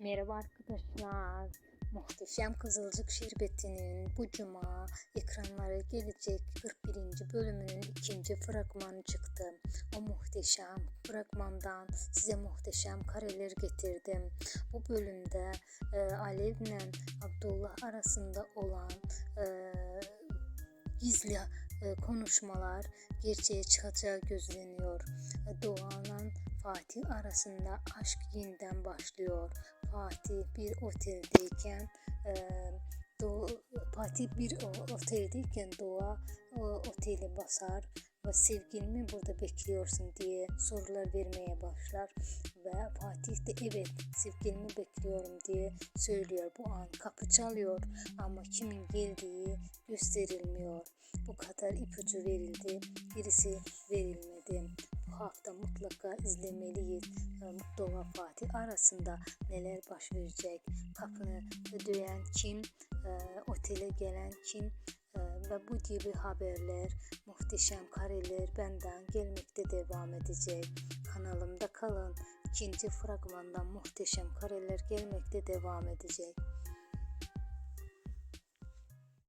Merhaba arkadaşlar. Muhteşem Kızılcık Şerbeti'nin bu cuma ekranlara gelecek 41. bölümünün ikinci fragmanı çıktı. O muhteşem fragmandan size muhteşem kareler getirdim. Bu bölümde e, Alev ile Abdullah arasında olan e, gizli e, konuşmalar gerçeğe çıkacağı gözleniyor. E, Doğan'la Fatih arasında aşk yeniden başlıyor. Fatih bir oteldeyken e, Doğu, Fatih bir oteldeyken Doğa o, oteli basar ve sevgilimi burada bekliyorsun diye sorular vermeye başlar ve Fatih de evet sevgilimi bekliyorum diye söylüyor. Bu an kapı çalıyor ama kimin geldiği gösterilmiyor. Bu kadar ipucu verildi, birisi verilmedi. Bu hafta mutlaka izlemeliyiz. Ve Fatih arasında neler baş verecek? Kapını döyen kim? E, otele gelen kim? E, ve bu gibi haberler, muhteşem kareler benden gelmekte devam edecek. Kanalımda kalın. İkinci fragmandan muhteşem kareler gelmekte devam edecek.